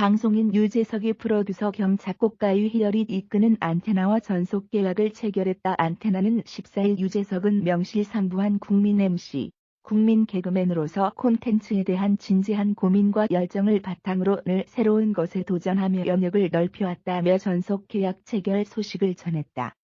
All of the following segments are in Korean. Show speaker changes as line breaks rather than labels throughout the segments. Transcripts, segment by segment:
방송인 유재석이 프로듀서 겸 작곡가 유희열이 이끄는 안테나와 전속 계약을 체결했다. 안테나는 14일 유재석은 명실상부한 국민 MC, 국민 개그맨으로서 콘텐츠에 대한 진지한 고민과 열정을 바탕으로 늘 새로운 것에 도전하며 영역을 넓혀왔다며 전속 계약 체결 소식을 전했다.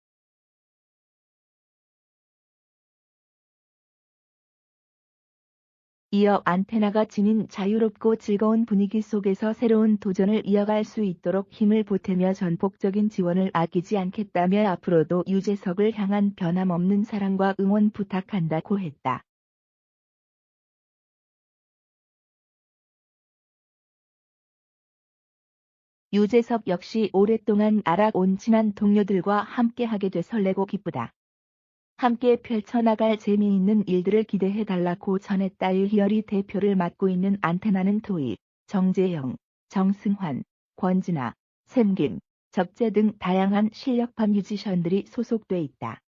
이어 안테나가 지닌 자유롭고 즐거운 분위기 속에서 새로운 도전을 이어갈 수 있도록 힘을 보태며 전폭적인 지원을 아끼지 않겠다며 앞으로도 유재석을 향한 변함없는 사랑과 응원 부탁한다고 했다. 유재석 역시 오랫동안 알아온 친한 동료들과 함께하게 돼 설레고 기쁘다. 함께 펼쳐나갈 재미있는 일들을 기대해달라고 전했다. 유희열이 대표를 맡고 있는 안테나는 도희, 정재영, 정승환, 권진아, 샘김, 적재 등 다양한 실력파 뮤지션들이 소속돼 있다.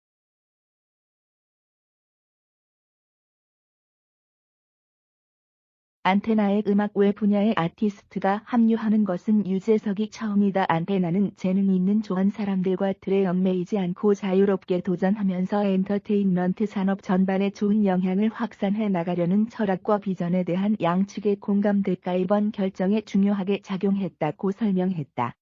안테나의 음악 외 분야의 아티스트가 합류하는 것은 유재석이 처음이다. 안테나는 재능이 있는 좋은 사람들과 틀에 얽매이지 않고 자유롭게 도전하면서 엔터테인먼트 산업 전반에 좋은 영향을 확산해 나가려는 철학과 비전에 대한 양측의 공감 대가 이번 결정에 중요하게 작용했다고 설명했다.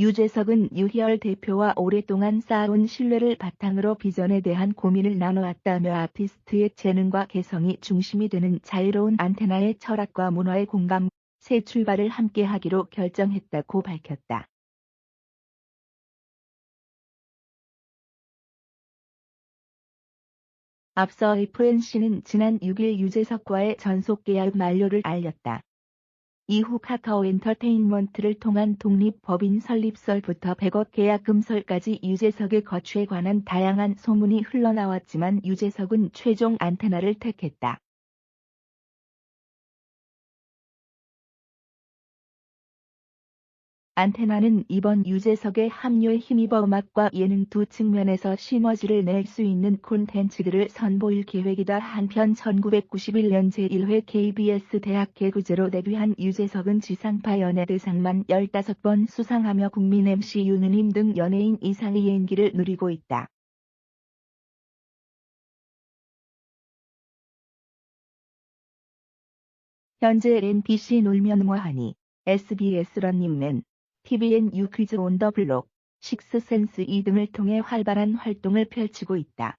유재석은 유희열 대표와 오랫동안 쌓아온 신뢰를 바탕으로 비전에 대한 고민을 나눠왔다며 아티스트의 재능과 개성이 중심이 되는 자유로운 안테나의 철학과 문화의 공감, 새 출발을 함께 하기로 결정했다고 밝혔다. 앞서 FNC는 지난 6일 유재석과의 전속 계약 만료를 알렸다. 이후 카카오 엔터테인먼트를 통한 독립법인 설립설부터 100억 계약 금설까지 유재석의 거취에 관한 다양한 소문이 흘러나왔지만 유재석은 최종 안테나를 택했다. 안테나는 이번 유재석의 합류에 힘입어 음악과 예능 두 측면에서 시너지를 낼 수 있는 콘텐츠들을 선보일 계획이다. 한편 1991년 제1회 KBS 대학 개구제로 데뷔한 유재석은 지상파 연예대상만 15번 수상하며 국민 MC 유느님 등 연예인 이상의 인기를 누리고 있다. 현재 MBC 놀면 뭐하니, SBS 런닝맨, TVN 유퀴즈 온 더 블록, 식스센스 2등을 통해 활발한 활동을 펼치고 있다.